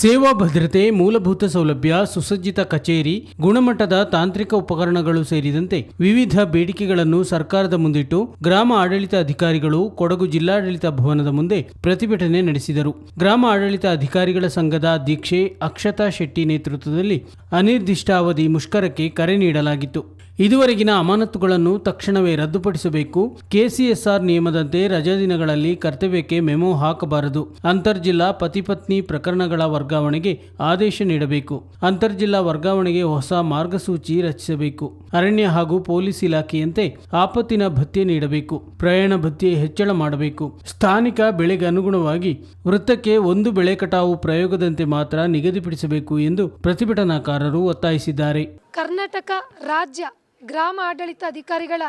ಸೇವಾ ಭದ್ರತೆ, ಮೂಲಭೂತ ಸೌಲಭ್ಯ, ಸುಸಜ್ಜಿತ ಕಚೇರಿ, ಗುಣಮಟ್ಟದ ತಾಂತ್ರಿಕ ಉಪಕರಣಗಳು ಸೇರಿದಂತೆ ವಿವಿಧ ಬೇಡಿಕೆಗಳನ್ನು ಸರ್ಕಾರದ ಮುಂದಿಟ್ಟು ಗ್ರಾಮ ಆಡಳಿತ ಅಧಿಕಾರಿಗಳು ಕೊಡಗು ಜಿಲ್ಲಾಡಳಿತ ಭವನದ ಮುಂದೆ ಪ್ರತಿಭಟನೆ ನಡೆಸಿದರು. ಗ್ರಾಮ ಆಡಳಿತ ಅಧಿಕಾರಿಗಳ ಸಂಘದ ಅಧ್ಯಕ್ಷೆ ಅಕ್ಷತಾ ಶೆಟ್ಟಿ ನೇತೃತ್ವದಲ್ಲಿ ಅನಿರ್ದಿಷ್ಟಾವಧಿ ಮುಷ್ಕರಕ್ಕೆ ಕರೆ ನೀಡಲಾಗಿತ್ತು. ಇದುವರೆಗಿನ ಅಮಾನತುಗಳನ್ನು ತಕ್ಷಣವೇ ರದ್ದುಪಡಿಸಬೇಕು. ಕೆಸಿಎಸ್ಆರ್ ನಿಯಮದಂತೆ ರಜಾ ದಿನಗಳಲ್ಲಿ ಕರ್ತವ್ಯಕ್ಕೆ ಮೆಮೊ ಹಾಕಬಾರದು. ಅಂತರ್ಜಿಲ್ಲಾ ಪತಿಪತ್ನಿ ಪ್ರಕರಣಗಳ ವರ್ಗಾವಣೆಗೆ ಆದೇಶ ನೀಡಬೇಕು. ಅಂತರ್ಜಿಲ್ಲಾ ವರ್ಗಾವಣೆಗೆ ಹೊಸ ಮಾರ್ಗಸೂಚಿ ರಚಿಸಬೇಕು. ಅರಣ್ಯ ಹಾಗೂ ಪೊಲೀಸ್ ಇಲಾಖೆಯಂತೆ ಆಪತ್ತಿನ ಭತ್ಯೆ ನೀಡಬೇಕು. ಪ್ರಯಾಣ ಭತ್ಯೆ ಹೆಚ್ಚಳ ಮಾಡಬೇಕು. ಸ್ಥಾನಿಕ ಬೆಳೆಗೆ ಅನುಗುಣವಾಗಿ ವೃತ್ತಕ್ಕೆ ಒಂದು ಬೆಳೆ ಕಟಾವು ಪ್ರಯೋಗದಂತೆ ಮಾತ್ರ ನಿಗದಿಪಡಿಸಬೇಕು ಎಂದು ಪ್ರತಿಭಟನಾಕಾರರು ಒತ್ತಾಯಿಸಿದ್ದಾರೆ. ಕರ್ನಾಟಕ ರಾಜ್ಯ ಗ್ರಾಮ ಆಡಳಿತ ಅಧಿಕಾರಿಗಳ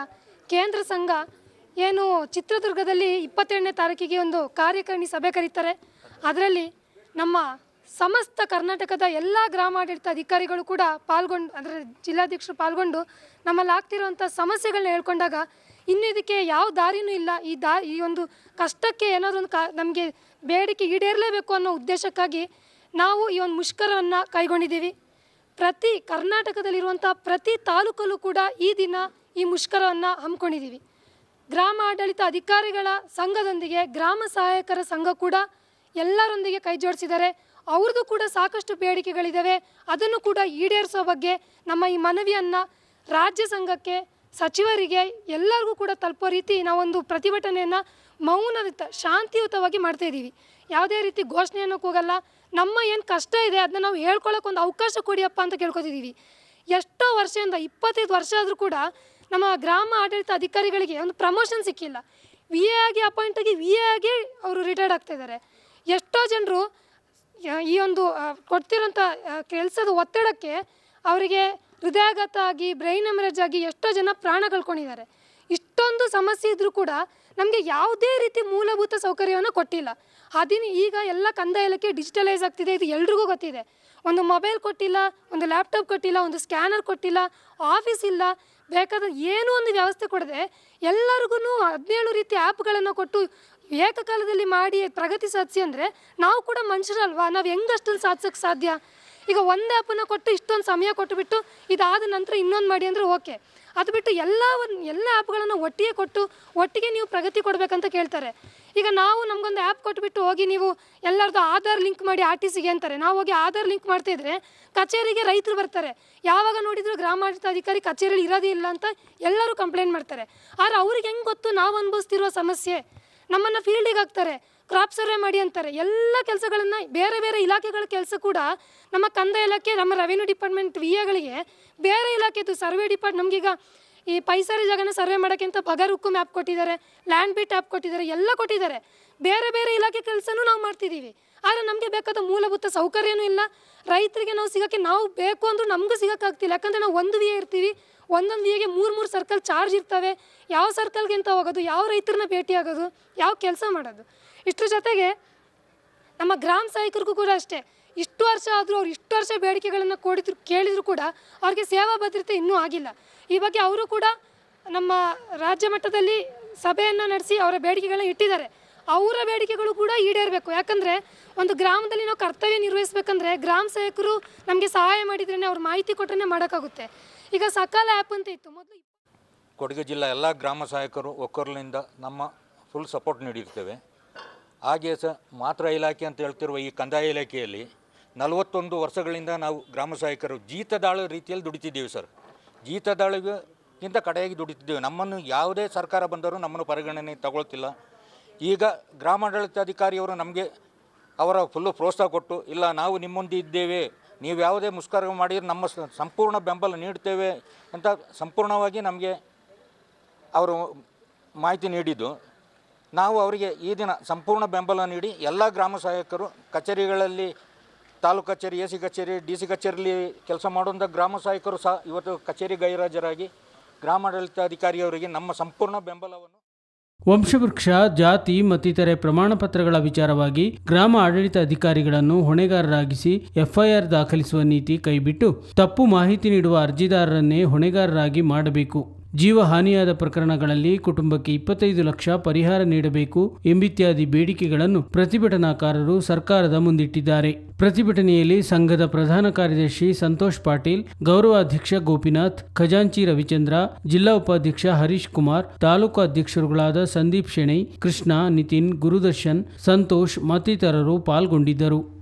ಕೇಂದ್ರ ಸಂಘ ಏನು ಚಿತ್ರದುರ್ಗದಲ್ಲಿ ಇಪ್ಪತ್ತೆರಡನೇ ತಾರೀಕಿಗೆ ಒಂದು ಕಾರ್ಯಕಾರಿಣಿ ಸಭೆ ಕರೀತಾರೆ. ಅದರಲ್ಲಿ ನಮ್ಮ ಸಮಸ್ತ ಕರ್ನಾಟಕದ ಎಲ್ಲ ಗ್ರಾಮಾಡಳಿತ ಅಧಿಕಾರಿಗಳು ಕೂಡ ಪಾಲ್ಗೊಂಡು, ಅದರ ಜಿಲ್ಲಾಧ್ಯಕ್ಷರು ಪಾಲ್ಗೊಂಡು ನಮ್ಮಲ್ಲಿ ಆಗ್ತಿರುವಂಥ ಸಮಸ್ಯೆಗಳನ್ನ ಹೇಳ್ಕೊಂಡಾಗ ಇನ್ನು ಇದಕ್ಕೆ ಯಾವ ದಾರಿನೂ ಇಲ್ಲ. ಈ ದಾ, ಈ ಒಂದು ಕಷ್ಟಕ್ಕೆ ಏನಾದರೂ ಒಂದು ಕಾ, ನಮಗೆ ಬೇಡಿಕೆ ಈಡೇರಲೇಬೇಕು ಅನ್ನೋ ಉದ್ದೇಶಕ್ಕಾಗಿ ನಾವು ಈ ಒಂದು ಮುಷ್ಕರವನ್ನು ಕೈಗೊಂಡಿದ್ದೀವಿ. ಪ್ರತಿ ಕರ್ನಾಟಕದಲ್ಲಿರುವಂಥ ಪ್ರತಿ ತಾಲೂಕಲ್ಲೂ ಕೂಡ ಈ ದಿನ ಈ ಮುಷ್ಕರವನ್ನು ಹಮ್ಮಿಕೊಂಡಿದ್ದೀವಿ. ಗ್ರಾಮ ಆಡಳಿತ ಅಧಿಕಾರಿಗಳ ಸಂಘದೊಂದಿಗೆ, ಗ್ರಾಮ ಸಹಾಯಕರ ಸಂಘ ಕೂಡ ಎಲ್ಲರೊಂದಿಗೆ ಕೈ ಜೋಡಿಸಿದ್ದಾರೆ. ಅವ್ರದ್ದು ಕೂಡ ಸಾಕಷ್ಟು ಬೇಡಿಕೆಗಳಿದ್ದಾವೆ ಅದನ್ನು ಕೂಡ ಈಡೇರಿಸೋ ಬಗ್ಗೆ ನಮ್ಮ ಈ ಮನವಿಯನ್ನು ರಾಜ್ಯ ಸಂಘಕ್ಕೆ, ಸಚಿವರಿಗೆ ಎಲ್ಲರಿಗೂ ಕೂಡ ತಲುಪೋ ರೀತಿ ನಾವೊಂದು ಪ್ರತಿಭಟನೆಯನ್ನು ಮೌನಯುತ ಶಾಂತಿಯುತವಾಗಿ ಮಾಡ್ತಾ ಇದ್ದೀವಿ. ಯಾವುದೇ ರೀತಿ ಘೋಷಣೆಯನ್ನು ಕೂಗಲ್ಲ. ನಮ್ಮ ಏನು ಕಷ್ಟ ಇದೆ ಅದನ್ನ ನಾವು ಹೇಳ್ಕೊಳ್ಳೋಕೆ ಒಂದು ಅವಕಾಶ ಕೊಡಿಯಪ್ಪ ಅಂತ ಕೇಳ್ಕೊತಿದ್ದೀವಿ ಎಷ್ಟೋ ವರ್ಷದಿಂದ, ಇಪ್ಪತ್ತೈದು ವರ್ಷ ಆದರೂ ಕೂಡ ನಮ್ಮ ಗ್ರಾಮ ಆಡಳಿತ ಅಧಿಕಾರಿಗಳಿಗೆ ಒಂದು ಪ್ರಮೋಷನ್ ಸಿಕ್ಕಿಲ್ಲ. ವಿ ಎ ಆಗಿ ಅಪಾಯಿಂಟ್ ಆಗಿ ವಿ ಎ ಆಗಿ ಅವರು ರಿಟೈರ್ಡ್ ಆಗ್ತಾ ಇದ್ದಾರೆ. ಎಷ್ಟೋ ಜನರು ಈ ಒಂದು ಕೊಡ್ತಿರೋಂಥ ಕೆಲಸದ ಒತ್ತಡಕ್ಕೆ ಅವರಿಗೆ ಹೃದಯಾಘಾತ ಆಗಿ ಬ್ರೈನ್ ಎಮರೇಜ್ ಆಗಿ ಎಷ್ಟೋ ಜನ ಪ್ರಾಣ ಕಳ್ಕೊಂಡಿದ್ದಾರೆ. ಇಷ್ಟೊಂದು ಸಮಸ್ಯೆ ಇದ್ದರೂ ಕೂಡ ನಮಗೆ ಯಾವುದೇ ರೀತಿ ಮೂಲಭೂತ ಸೌಕರ್ಯವನ್ನು ಕೊಟ್ಟಿಲ್ಲ. ಅದಿನ ಈಗ ಎಲ್ಲ ಕಂದಾಯ ಇಲಾಖೆ ಡಿಜಿಟಲೈಸ್ ಆಗ್ತಿದೆ, ಇದು ಎಲ್ರಿಗೂ ಗೊತ್ತಿದೆ. ಒಂದು ಮೊಬೈಲ್ ಕೊಟ್ಟಿಲ್ಲ, ಒಂದು ಲ್ಯಾಪ್ಟಾಪ್ ಕೊಟ್ಟಿಲ್ಲ, ಒಂದು ಸ್ಕ್ಯಾನರ್ ಕೊಟ್ಟಿಲ್ಲ ಆಫೀಸ್ ಇಲ್ಲ. ಬೇಕಾದ ಏನೂ ಒಂದು ವ್ಯವಸ್ಥೆ ಕೊಡದೆ ಎಲ್ಲರಿಗೂ ಹದಿನೇಳು ರೀತಿ ಆ್ಯಪ್ಗಳನ್ನು ಕೊಟ್ಟು ಏಕಕಾಲದಲ್ಲಿ ಮಾಡಿ ಪ್ರಗತಿ ಸಾಧಿಸಿ ಅಂದರೆ ನಾವು ಕೂಡ ಮನುಷ್ಯರಲ್ವಾ? ನಾವು ಹೆಂಗೆ ಅಷ್ಟನ್ನು ಸಾಧ್ಯ? ಈಗ ಒಂದು ಆ್ಯಪನ್ನು ಕೊಟ್ಟು ಇಷ್ಟೊಂದು ಸಮಯ ಕೊಟ್ಟುಬಿಟ್ಟು ಇದಾದ ನಂತರ ಇನ್ನೊಂದು ಮಾಡಿ ಅಂದರೆ ಓಕೆ ಅದು ಬಿಟ್ಟು ಎಲ್ಲ ಒಂದು ಎಲ್ಲ ಆ್ಯಪ್ಗಳನ್ನು ಒಟ್ಟಿಗೆ ಕೊಟ್ಟು ಒಟ್ಟಿಗೆ ನೀವು ಪ್ರಗತಿ ಕೊಡಬೇಕಂತ ಕೇಳ್ತಾರೆ. ಈಗ ನಾವು ನಮಗೊಂದು ಆ್ಯಪ್ ಕೊಟ್ಬಿಟ್ಟು ಹೋಗಿ ನೀವು ಎಲ್ಲರದ್ದು ಆಧಾರ್ ಲಿಂಕ್ ಮಾಡಿ ಆರ್ ಟಿ ಸಿಗೆ ಅಂತಾರೆ. ನಾವು ಹೋಗಿ ಆಧಾರ್ ಲಿಂಕ್ ಮಾಡ್ತಿದ್ರೆ ಕಚೇರಿಗೆ ರೈತರು ಬರ್ತಾರೆ. ಯಾವಾಗ ನೋಡಿದ್ರು ಗ್ರಾಮಾಡಳಿತಾಧಿಕಾರಿ ಕಚೇರಿಯಲ್ಲಿ ಇರೋದೇ ಇಲ್ಲ ಅಂತ ಎಲ್ಲರೂ ಕಂಪ್ಲೇಂಟ್ ಮಾಡ್ತಾರೆ. ಆದರೆ ಅವ್ರಿಗೆ ಹೆಂಗೆ ಗೊತ್ತು? ನಾವು ಅನುಭವಿಸ್ತಿರುವ ಸಮಸ್ಯೆ. ನಮ್ಮನ್ನು ಫೀಲ್ಡಿಗೆ ಹಾಕ್ತಾರೆ. ಕ್ರಾಪ್ ಸರ್ವೆ ಮಾಡಿ ಅಂತಾರೆ. ಎಲ್ಲ ಕೆಲಸಗಳನ್ನು ಬೇರೆ ಬೇರೆ ಇಲಾಖೆಗಳ ಕೆಲಸ ಕೂಡ ನಮ್ಮ ಕಂದ ಇಲಾಖೆ, ನಮ್ಮ ರೆವೆನ್ಯೂ ಡಿಪಾರ್ಟ್ಮೆಂಟ್ ವಿ ಎಗಳಿಗೆ ಬೇರೆ ಇಲಾಖೆದು ಸರ್ವೆ ಡಿಪಾರ್ಟ್ ನಮಗೀಗ ಈ ಪೈಸಾರಿ ಜಾಗನ ಸರ್ವೆ ಮಾಡೋಕ್ಕಿಂತ ಅಂತ ಬಗರುಕ್ಕು ಮ್ಯಾಪ್ ಕೊಟ್ಟಿದ್ದಾರೆ ಲ್ಯಾಂಡ್ ಬಿಟ್ ಆ್ಯಪ್ ಕೊಟ್ಟಿದ್ದಾರೆ, ಎಲ್ಲ ಕೊಟ್ಟಿದ್ದಾರೆ. ಬೇರೆ ಬೇರೆ ಇಲಾಖೆ ಕೆಲಸನೂ ನಾವು ಮಾಡ್ತಿದ್ದೀವಿ. ಆದರೆ ನಮಗೆ ಬೇಕಾದ ಮೂಲಭೂತ ಸೌಕರ್ಯನೂ ಇಲ್ಲ. ರೈತರಿಗೆ ನಾವು ಸಿಗೋಕ್ಕೆ ನಾವು ಬೇಕು ಅಂದರೂ ನಮಗೂ ಸಿಗೋಕ್ಕಾಗ್ತಿಲ್ಲ. ಯಾಕಂದರೆ ನಾವು ಒಂದು ವಿಯ ಇರ್ತೀವಿ. ಒಂದೊಂದು ವಿಯಗೆ ಮೂರು ಮೂರು ಸರ್ಕಲ್ ಚಾರ್ಜ್ ಇರ್ತವೆ. ಯಾವ ಸರ್ಕಲ್ಗೆ ಅಂತ ಹೋಗೋದು, ಯಾವ ರೈತರನ್ನ ಭೇಟಿ ಆಗೋದು, ಯಾವ ಕೆಲಸ ಮಾಡೋದು. ಇಷ್ಟರ ಜೊತೆಗೆ ನಮ್ಮ ಗ್ರಾಮ ಸಹಾಯಕರಿಗೂ ಕೂಡ ಅಷ್ಟೇ. ಇಷ್ಟು ವರ್ಷ ಆದರೂ ಅವ್ರು ಇಷ್ಟು ವರ್ಷ ಬೇಡಿಕೆಗಳನ್ನು ಕೊಡಿದ್ರು, ಕೇಳಿದರೂ ಕೂಡ ಅವ್ರಿಗೆ ಸೇವಾ ಭದ್ರತೆ ಇನ್ನೂ ಆಗಿಲ್ಲ. ಈ ಬಗ್ಗೆ ಅವರು ಕೂಡ ನಮ್ಮ ರಾಜ್ಯ ಮಟ್ಟದಲ್ಲಿ ಸಭೆಯನ್ನು ನಡೆಸಿ ಅವರ ಬೇಡಿಕೆಗಳನ್ನ ಇಟ್ಟಿದ್ದಾರೆ. ಅವರ ಬೇಡಿಕೆಗಳು ಕೂಡ ಈಡೇರಬೇಕು. ಯಾಕಂದರೆ ಒಂದು ಗ್ರಾಮದಲ್ಲಿ ನಾವು ಕರ್ತವ್ಯ ನಿರ್ವಹಿಸಬೇಕಂದ್ರೆ ಗ್ರಾಮ ಸಹಾಯಕರು ನಮಗೆ ಸಹಾಯ ಮಾಡಿದ್ರೇ ಅವ್ರ ಮಾಹಿತಿ ಕೊಟ್ಟರೆ ಮಾಡೋಕ್ಕಾಗುತ್ತೆ. ಈಗ ಸಕಾಲ ಆ್ಯಪ್ ಅಂತ ಇತ್ತು. ಮೊದಲು ಕೊಡಗು ಜಿಲ್ಲಾ ಎಲ್ಲ ಗ್ರಾಮ ಸಹಾಯಕರು ಒಕ್ಕರ್ಲಿಂದ ನಮ್ಮ ಫುಲ್ ಸಪೋರ್ಟ್ ನೀಡಿರ್ತೇವೆ. ಹಾಗೆ ಸಹ ಮಾತ್ರ ಇಲಾಖೆ ಅಂತ ಹೇಳ್ತಿರುವ ಈ ಕಂದಾಯ ಇಲಾಖೆಯಲ್ಲಿ ನಲವತ್ತೊಂದು ವರ್ಷಗಳಿಂದ ನಾವು ಗ್ರಾಮ ಸಹಾಯಕರು ಜೀತದಾಳ ರೀತಿಯಲ್ಲಿ ದುಡಿತಿದ್ದೀವಿ ಸರ್. ಜೀತದಾಳಿಗಿಂತ ಕಡೆಯಾಗಿ ದುಡಿತಿದ್ದೇವೆ. ನಮ್ಮನ್ನು ಯಾವುದೇ ಸರ್ಕಾರ ಬಂದರೂ ನಮ್ಮನ್ನು ಪರಿಗಣನೆ ತಗೊಳ್ತಿಲ್ಲ. ಈಗ ಗ್ರಾಮಾಡಳಿತಾಧಿಕಾರಿಯವರು ನಮಗೆ ಅವರ ಫುಲ್ಲು ಪ್ರೋತ್ಸಾಹ ಕೊಟ್ಟು, ಇಲ್ಲ ನಾವು ನಿಮ್ಮೊಂದು ಇದ್ದೇವೆ, ನೀವು ಯಾವುದೇ ಮುಷ್ಕರ ಮಾಡಿದ್ರೆ ನಮ್ಮ ಸಂಪೂರ್ಣ ಬೆಂಬಲ ನೀಡ್ತೇವೆ ಅಂತ ಸಂಪೂರ್ಣವಾಗಿ ನಮಗೆ ಅವರು ಮಾಹಿತಿ ನೀಡಿದ್ದು. ನಾವು ಅವರಿಗೆ ಈ ದಿನ ಸಂಪೂರ್ಣ ಬೆಂಬಲ ನೀಡಿ ಎಲ್ಲ ಗ್ರಾಮ ಸಹಾಯಕರು ಕಚೇರಿಗಳಲ್ಲಿ ತಾಲೂಕು ಕಚೇರಿ ಎ ಸಿ ಕಚೇರಿ, ಡಿ ಸಿ ಕಚೇರಿಯಲ್ಲಿ ಕೆಲಸ ಮಾಡುವಂಥ ಗ್ರಾಮ ಸಹಾಯಕರು ಸಹ ಇವತ್ತು ಕಚೇರಿ ಗೈರಾಜರಾಗಿ ಗ್ರಾಮಾಡಳಿತಾಧಿಕಾರಿಯವರಿಗೆ ನಮ್ಮ ಸಂಪೂರ್ಣ ಬೆಂಬಲವನ್ನು ವಂಶವೃಕ್ಷ, ಜಾತಿ ಮತ್ತಿತರೆ ಪ್ರಮಾಣ ಪತ್ರಗಳ ವಿಚಾರವಾಗಿ ಗ್ರಾಮ ಆಡಳಿತ ಅಧಿಕಾರಿಗಳನ್ನು ಹೊಣೆಗಾರರಾಗಿಸಿ ಎಫ್ಐಆರ್ ದಾಖಲಿಸುವ ನೀತಿ ಕೈಬಿಟ್ಟು ತಪ್ಪು ಮಾಹಿತಿ ನೀಡುವ ಅರ್ಜಿದಾರರನ್ನೇ ಹೊಣೆಗಾರರಾಗಿ ಮಾಡಬೇಕು. ಜೀವ ಹಾನಿಯಾದ ಪ್ರಕರಣಗಳಲ್ಲಿ ಕುಟುಂಬಕ್ಕೆ ಇಪ್ಪತ್ತೈದು ಲಕ್ಷ ಪರಿಹಾರ ನೀಡಬೇಕು ಎಂಬಿತ್ಯಾದಿ ಬೇಡಿಕೆಗಳನ್ನು ಪ್ರತಿಭಟನಾಕಾರರು ಸರ್ಕಾರದ ಮುಂದಿಟ್ಟಿದ್ದಾರೆ. ಪ್ರತಿಭಟನೆಯಲ್ಲಿ ಸಂಘದ ಪ್ರಧಾನ ಕಾರ್ಯದರ್ಶಿ ಸಂತೋಷ್ ಪಾಟೀಲ್, ಗೌರವಾಧ್ಯಕ್ಷ ಗೋಪಿನಾಥ್, ಖಜಾಂಚಿ ರವಿಚಂದ್ರ, ಜಿಲ್ಲಾ ಉಪಾಧ್ಯಕ್ಷ ಹರೀಶ್ ಕುಮಾರ್, ತಾಲೂಕು ಅಧ್ಯಕ್ಷರುಗಳಾದ ಸಂದೀಪ್ ಶೆಣೈ, ಕೃಷ್ಣ, ನಿತಿನ್, ಗುರುದರ್ಶನ್, ಸಂತೋಷ್ ಮತ್ತಿತರರು ಪಾಲ್ಗೊಂಡಿದ್ದರು.